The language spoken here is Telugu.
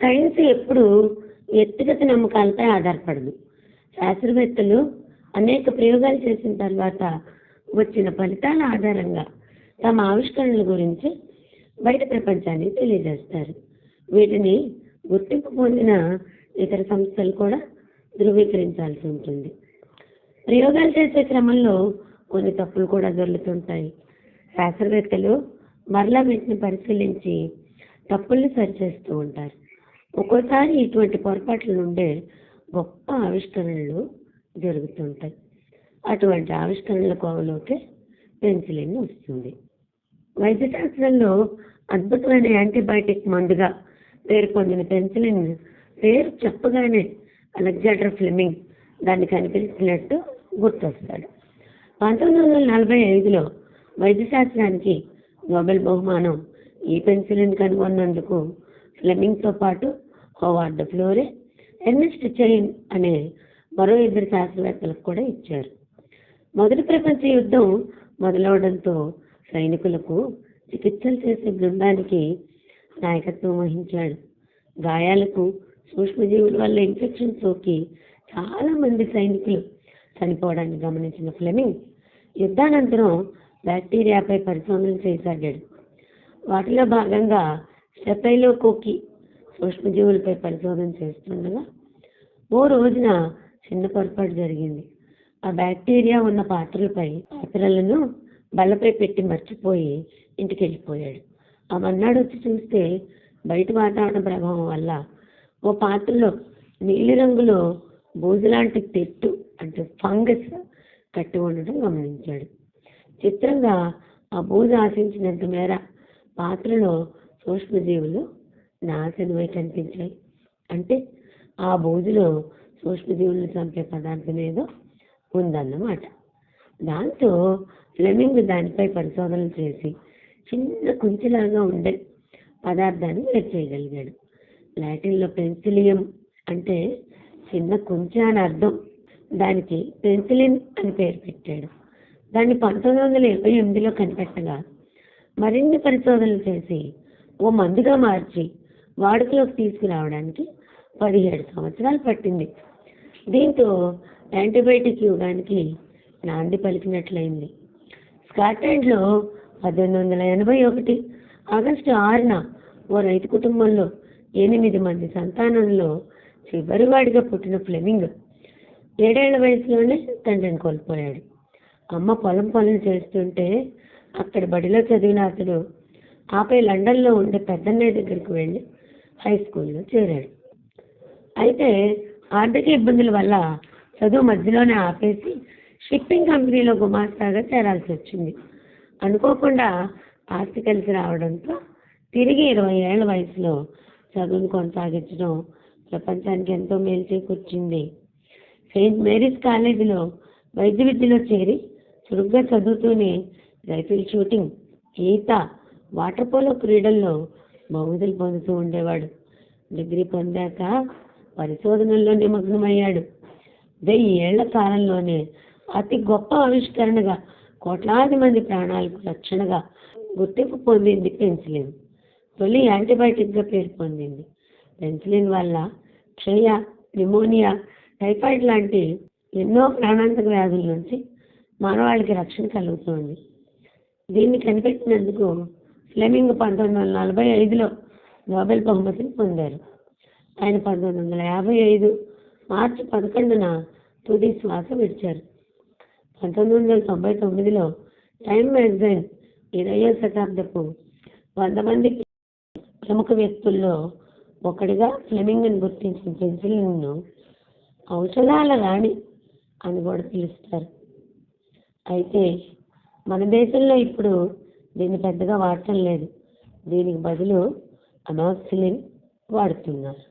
సైన్స్ ఎప్పుడు వ్యక్తిగత నమ్మకాలపై ఆధారపడదు. శాస్త్రవేత్తలు అనేక ప్రయోగాలు చేసిన తర్వాత వచ్చిన ఫలితాల ఆధారంగా తమ ఆవిష్కరణల గురించి బయట ప్రపంచానికి తెలియజేస్తారు. వీటిని గుర్తింపు పొందిన ఇతర సంస్థలు కూడా ధృవీకరించాల్సి ఉంటుంది. ప్రయోగాలు చేసే క్రమంలో కొన్ని తప్పులు కూడా దొరుకుతుంటాయి శాస్త్రవేత్తలు మరలా వీటిని పరిశీలించి తప్పుల్ని సరిచేస్తూ ఉంటారు. ఒక్కోసారి ఇటువంటి పొరపాట్ల నుండే గొప్ప ఆవిష్కరణలు జరుగుతుంటాయి. అటువంటి ఆవిష్కరణల కోవలోకే పెన్సిలిన్ వస్తుంది. వైద్య శాస్త్రంలో అద్భుతమైన యాంటీబయాటిక్ మందుగా పేరు పొందిన పెన్సిలిన్ పేరు చెప్పగానే అలెగ్జాండర్ ఫ్లెమింగ్ దాన్ని కనిపించినట్టు గుర్తొస్తాడు. పంతొమ్మిది వందల నలభై ఐదులో వైద్యశాస్త్రానికి నోబెల్ బహుమానం ఈ పెన్సిలిన్ కనుగొన్నందుకు ఫ్లెమింగ్తో పాటు హోవార్డ్ ఫ్లోరే ఎర్నెస్ట్ చైన్ అనే మరో ఇద్దరు శాస్త్రవేత్తలకు కూడా ఇచ్చారు. మొదటి ప్రపంచ యుద్ధం మొదలవడంతో సైనికులకు చికిత్సలు చేసే బృందానికి నాయకత్వం వహించాడు. గాయాలకు సూక్ష్మజీవుల వల్ల ఇన్ఫెక్షన్ సోకి చాలా మంది సైనికులు చనిపోవడాన్ని గమనించిన ఫ్లెమింగ్ యుద్ధానంతరం బ్యాక్టీరియాపై పరిశోధనలు చేసాగాడు వాటిలో భాగంగా స్టెపైలోకోకి సూక్ష్మజీవులపై పరిశోధన చేస్తుండగా ఓ రోజున చిన్న పొరపాటు జరిగింది. ఆ బ్యాక్టీరియా ఉన్న పాత్రలపై పాత్రలను బల్లపై పెట్టి మర్చిపోయి ఇంటికి వెళ్ళిపోయాడు ఆ మన్నాడు వచ్చి చూస్తే బయట వాతావరణ ప్రభావం వల్ల ఓ పాత్రలో నీలి రంగులో బూజులాంటి తెట్టు అంటే ఫంగస్ కట్టి ఉండడం గమనించాడు. చిత్రంగా ఆ బూజు ఆశించినంత మేర పాత్రలో సూక్ష్మజీవులు నాశనమై కనిపించాయి అంటే ఆ బూజులో సూక్ష్మజీవులను చంపే పదార్థం ఏదో ఉందన్నమాట. దాంతో ఫ్లెమింగ్ దానిపై పరిశోధనలు చేసి చిన్న కుంచెలాగా ఉండే పదార్థాన్ని వేరు చేయగలిగాడు. లాటిన్లో పెన్సిలియం అంటే చిన్న కుంచె అని అర్థం. దానికి పెన్సిలిన్ అని పేరు పెట్టాడు. దాన్ని పంతొమ్మిది వందల ఇరవై ఎనిమిదిలో కనిపెట్టగా మరిన్ని పరిశోధనలు చేసి ఓ మందుగా మార్చి వాడుకలోకి తీసుకురావడానికి పదిహేడు సంవత్సరాలు పట్టింది. దీంతో యాంటీబయాటిక్ యుగానికి నాంది పలికినట్లయింది. స్కాట్లాండ్లో పద్దెనిమిది వందల ఎనభై ఒకటి ఆగస్టు ఆరున ఓ రైతు కుటుంబంలో ఎనిమిది మంది సంతానంలో చివరివాడిగా పుట్టిన ఫ్లెమింగ్ ఏడేళ్ళ వయసులోనే తండ్రిని కోల్పోయాడు. అమ్మ పొలం పనులు చేస్తుంటే అక్కడ బడిలో చదివిన అతడు ఆపై లండన్లో ఉండే పెద్దన్నయ్య దగ్గరికి వెళ్ళి హై స్కూల్లో చేరాడు. అయితే ఆర్థిక ఇబ్బందుల వల్ల చదువు మధ్యలోనే ఆపేసి షిప్పింగ్ కంపెనీలో గుమాస్తాగా చేరాల్సి వచ్చింది. అనుకోకుండా ఆస్తి కలిసి రావడంతో తిరిగి ఇరవై ఏళ్ళ వయసులో చదువును కొనసాగించడం ప్రపంచానికి ఎంతో మేలు చేకూర్చింది. సెయింట్ మేరీస్ కాలేజీలో వైద్య విద్యలో చేరి చురుగ్గా చదువుతూనే రైఫిల్ షూటింగ్ ఈత వాటర్ పోలో క్రీడల్లో బహుమతులు పొందుతూ ఉండేవాడు. డిగ్రీ పొందాక పరిశోధనల్లో నిమగ్నమయ్యాడు. వెయ్యి ఏళ్ళ కాలంలోనే అతి గొప్ప ఆవిష్కరణగా కోట్లాది మంది ప్రాణాలకు రక్షణగా గుర్తింపు పొందింది పెన్సిలిన్. తొలి యాంటీబయాటిక్గా పేరు పొందింది. పెన్సిలిన్ వల్ల క్షయ న్యూమోనియా టైఫాయిడ్ లాంటి ఎన్నో ప్రాణాంతక వ్యాధుల నుంచి మానవాళికి రక్షణ కలుగుతోంది. దీన్ని కనిపెట్టినందుకు ఫ్లెమింగ్ పంతొమ్మిది వందల నలభై ఐదులో నోబెల్ బహుమతిని పొందారు. ఆయన పంతొమ్మిది వందల యాభై ఐదు మార్చి పదకొండున తుది శ్వాస విడిచారు. పంతొమ్మిది వందల తొంభై తొమ్మిదిలో టైమ్ మ్యాగజైన్ ఇరవయో శతాబ్దపు వంద మంది ప్రముఖ వ్యక్తుల్లో ఒకటిగా ఫ్లెమింగ్ని గుర్తించిన పెన్సిలిన్ను ఔషధాల రాణి అని కూడా పిలుస్తారు. అయితే మన దేశంలో ఇప్పుడు దీన్ని పెద్దగా వాడటం లేదు. దీనికి బదులు అమాక్సిలిన్ వాడుతున్నారు.